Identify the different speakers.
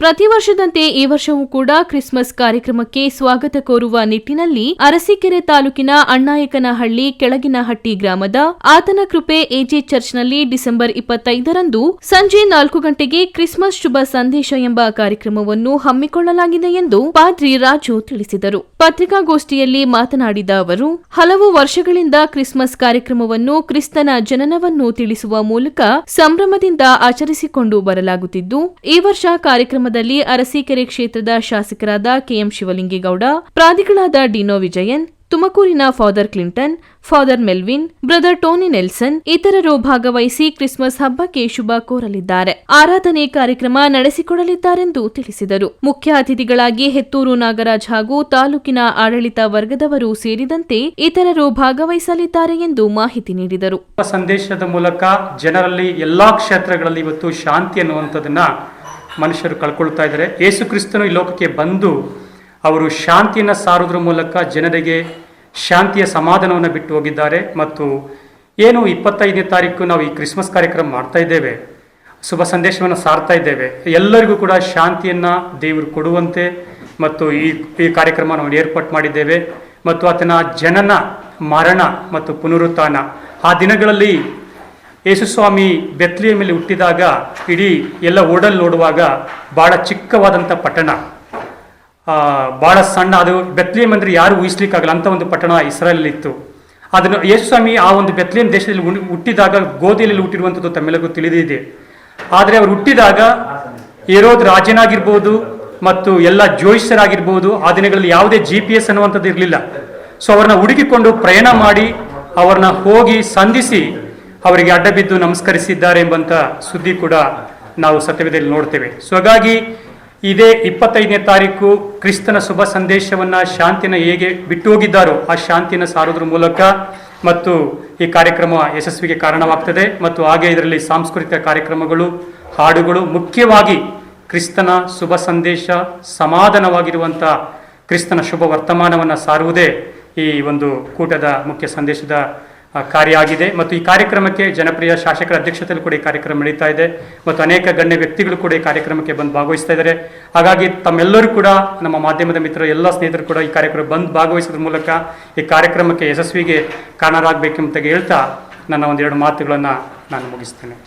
Speaker 1: ಪ್ರತಿ ವರ್ಷದಂತೆ ಈ ವರ್ಷವೂ ಕೂಡ ಕ್ರಿಸ್ಮಸ್ ಕಾರ್ಯಕ್ರಮಕ್ಕೆ ಸ್ವಾಗತ ಕೋರುವ ನಿಟ್ಟಿನಲ್ಲಿ ಅರಸೀಕೆರೆ ತಾಲೂಕಿನ ಅಣ್ಣಾಯಕನಹಳ್ಳಿ ಕೆಳಗಿನಹಟ್ಟಿ ಗ್ರಾಮದ ಆತನ ಕೃಪೆ ಎಜೆ ಚರ್ಚ್ನಲ್ಲಿ ಡಿಸೆಂಬರ್ ಇಪ್ಪತ್ತೈದರಂದು ಸಂಜೆ ನಾಲ್ಕು ಗಂಟೆಗೆ ಕ್ರಿಸ್ಮಸ್ ಶುಭ ಸಂದೇಶ ಎಂಬ ಕಾರ್ಯಕ್ರಮವನ್ನು ಹಮ್ಮಿಕೊಳ್ಳಲಾಗಿದೆ ಎಂದು ಪಾದ್ರಿ ರಾಜು ತಿಳಿಸಿದರು. ಪತ್ರಿಕಾಗೋಷ್ಠಿಯಲ್ಲಿ ಮಾತನಾಡಿದ ಅವರು, ಹಲವು ವರ್ಷಗಳಿಂದ ಕ್ರಿಸ್ಮಸ್ ಕಾರ್ಯಕ್ರಮವನ್ನು ಕ್ರಿಸ್ತನ ಜನನವನ್ನು ತಿಳಿಸುವ ಮೂಲಕ ಸಂಭ್ರಮದಿಂದ ಆಚರಿಸಿಕೊಂಡು ಬರಲಾಗುತ್ತಿದ್ದು, ಈ ವರ್ಷ ಕಾರ್ಯಕ್ರಮದಲ್ಲಿ ಅರಸೀಕೆರೆ ಕ್ಷೇತ್ರದ ಶಾಸಕರಾದ ಕೆಎಂ ಶಿವಲಿಂಗೇಗೌಡ ಪ್ರಾಧಿಗಳಾದ ಡಿನೋ ವಿಜಯನ್, ತುಮಕೂರಿನ father Clinton, father Melvin, brother Tony Nelson, ಇತರರು ಭಾಗವಹಿಸಿ ಕ್ರಿಸ್ಮಸ್ ಹಬ್ಬಕ್ಕೆ ಶುಭ ಕೋರಲಿದ್ದಾರೆ. ಆರಾಧನೆ ಕಾರ್ಯಕ್ರಮ ನಡೆಸಿಕೊಡಲಿದ್ದಾರೆಂದು ತಿಳಿಸಿದರು. ಮುಖ್ಯ ಅತಿಥಿಗಳಾಗಿ ಹೆತ್ತೂರು ನಾಗರಾಜ್ ಹಾಗೂ ತಾಲೂಕಿನ ಆಡಳಿತ ವರ್ಗದವರು ಸೇರಿದಂತೆ ಇತರರು ಭಾಗವಹಿಸಲಿದ್ದಾರೆ ಎಂದು ಮಾಹಿತಿ ನೀಡಿದರು.
Speaker 2: ಸಂದೇಶದ ಮೂಲಕ ಜನರಲ್ಲಿ ಎಲ್ಲಾ ಕ್ಷೇತ್ರಗಳಲ್ಲಿ ಇವತ್ತು ಶಾಂತಿ ಅನ್ನುವಂಥದ್ದನ್ನ ಮನುಷ್ಯರು ಕಳ್ಕೊಳ್ತಾ ಇದ್ದಾರೆ. ಯೇಸು ಕ್ರಿಸ್ತನು ಈ ಲೋಕಕ್ಕೆ ಬಂದು ಅವರು ಶಾಂತಿಯನ್ನು ಸಾರೋದ್ರ ಮೂಲಕ ಜನರಿಗೆ ಶಾಂತಿಯ ಸಮಾಧಾನವನ್ನು ಬಿಟ್ಟು ಹೋಗಿದ್ದಾರೆ. ಮತ್ತು ಏನು ಇಪ್ಪತ್ತೈದನೇ ತಾರೀಕು ನಾವು ಈ ಕ್ರಿಸ್ಮಸ್ ಕಾರ್ಯಕ್ರಮ ಮಾಡ್ತಾ ಇದ್ದೇವೆ, ಶುಭ ಸಂದೇಶವನ್ನು ಸಾರ್ತಾ ಇದ್ದೇವೆ. ಎಲ್ಲರಿಗೂ ಕೂಡ ಶಾಂತಿಯನ್ನು ದೇವರು ಕೊಡುವಂತೆ ಮತ್ತು ಈ ಈ ಕಾರ್ಯಕ್ರಮ ನಾವು ಏರ್ಪಾಟ್ ಮಾಡಿದ್ದೇವೆ. ಮತ್ತು ಆತನ ಜನನ, ಮರಣ ಮತ್ತು ಪುನರುತ್ಥಾನ ಆ ದಿನಗಳಲ್ಲಿ ಯೇಸುಸ್ವಾಮಿ ಬೆತ್ಲಿಯ ಮೇಲೆ ಹುಟ್ಟಿದಾಗ ಇಡೀ ಎಲ್ಲ ಓಡಲ್ಲಿ ನೋಡುವಾಗ ಭಾಳ ಚಿಕ್ಕವಾದಂಥ ಪಟ್ಟಣ. ಭಾಳ ಸಣ್ಣ, ಅದು ಬೆತ್ಲಿಯಂ ಅಂದರೆ ಯಾರು ಊಹಿಸ್ಲಿಕ್ಕಾಗಲ್ಲ. ಅಂಥ ಒಂದು ಪಟ್ಟಣ ಇಸ್ರಾಯಲ್ ಇತ್ತು. ಅದನ್ನು ಯೇಸುಸ್ವಾಮಿ ಆ ಒಂದು ಬೆತ್ಲಿಯಂ ದೇಶದಲ್ಲಿ ಹುಟ್ಟಿದಾಗ ಗೋಧಿಯಲ್ಲಿ ಹುಟ್ಟಿರುವಂಥದ್ದು ತಮ್ಮೆಲ್ಲರಿಗೂ ತಿಳಿದಿದೆ. ಆದರೆ ಅವರು ಹುಟ್ಟಿದಾಗ ಏರೋದ್ ರಾಜನಾಗಿರ್ಬೋದು ಮತ್ತು ಎಲ್ಲ ಜೋಯಿಸರಾಗಿರ್ಬೋದು ಆ ದಿನಗಳಲ್ಲಿ ಯಾವುದೇ ಜಿ ಪಿ ಎಸ್ ಅನ್ನುವಂಥದ್ದು ಇರಲಿಲ್ಲ. ಸೊ ಅವ್ರನ್ನ ಹುಡುಕಿಕೊಂಡು ಪ್ರಯಾಣ ಮಾಡಿ ಅವ್ರನ್ನ ಹೋಗಿ ಸಂಧಿಸಿ ಅವರಿಗೆ ಅಡ್ಡ ಬಿದ್ದು ನಮಸ್ಕರಿಸಿದ್ದಾರೆ ಎಂಬಂತ ಸುದ್ದಿ ಕೂಡ ನಾವು ಸತ್ಯವೇದಲ್ಲಿ ನೋಡ್ತೇವೆ. ಸೊ ಹಾಗಾಗಿ ಇದೇ ಇಪ್ಪತ್ತೈದನೇ ತಾರೀಕು ಕ್ರಿಸ್ತನ ಶುಭ ಸಂದೇಶವನ್ನ ಶಾಂತಿನ ಹೇಗೆ ಬಿಟ್ಟು ಹೋಗಿದ್ದಾರೋ ಆ ಶಾಂತಿನ ಸಾರೋದ್ರ ಮೂಲಕ ಮತ್ತು ಈ ಕಾರ್ಯಕ್ರಮ ಯಶಸ್ವಿಗೆ ಕಾರಣವಾಗ್ತದೆ. ಮತ್ತು ಹಾಗೆ ಇದರಲ್ಲಿ ಸಾಂಸ್ಕೃತಿಕ ಕಾರ್ಯಕ್ರಮಗಳು, ಹಾಡುಗಳು, ಮುಖ್ಯವಾಗಿ ಕ್ರಿಸ್ತನ ಶುಭ ಸಂದೇಶ ಸಮಾಧಾನವಾಗಿರುವಂಥ ಕ್ರಿಸ್ತನ ಶುಭ ವರ್ತಮಾನವನ್ನು ಸಾರುವುದೇ ಈ ಒಂದು ಕೂಟದ ಮುಖ್ಯ ಸಂದೇಶದ ಕಾರ್ಯ ಆಗಿದೆ. ಮತ್ತು ಈ ಕಾರ್ಯಕ್ರಮಕ್ಕೆ ಜನಪ್ರಿಯ ಶಾಸಕರ ಅಧ್ಯಕ್ಷತೆಯಲ್ಲಿ ಕೂಡ ಈ ಕಾರ್ಯಕ್ರಮ ನಡೀತಾ ಇದೆ. ಮತ್ತು ಅನೇಕ ಗಣ್ಯ ವ್ಯಕ್ತಿಗಳು ಕೂಡ ಈ ಕಾರ್ಯಕ್ರಮಕ್ಕೆ ಬಂದು ಭಾಗವಹಿಸ್ತಾ ಹಾಗಾಗಿ ತಮ್ಮೆಲ್ಲರೂ ಕೂಡ ನಮ್ಮ ಮಾಧ್ಯಮದ ಮಿತ್ರರು, ಎಲ್ಲ ಸ್ನೇಹಿತರು ಕೂಡ ಈ ಕಾರ್ಯಕ್ರಮ ಬಂದು ಭಾಗವಹಿಸೋದ್ರ ಮೂಲಕ ಈ ಕಾರ್ಯಕ್ರಮಕ್ಕೆ ಯಶಸ್ವಿಗೆ ಕಾರಣರಾಗಬೇಕೆಂತ ಹೇಳ್ತಾ ನನ್ನ ಒಂದೆರಡು ಮಾತುಗಳನ್ನು ನಾನು ಮುಗಿಸ್ತೇನೆ.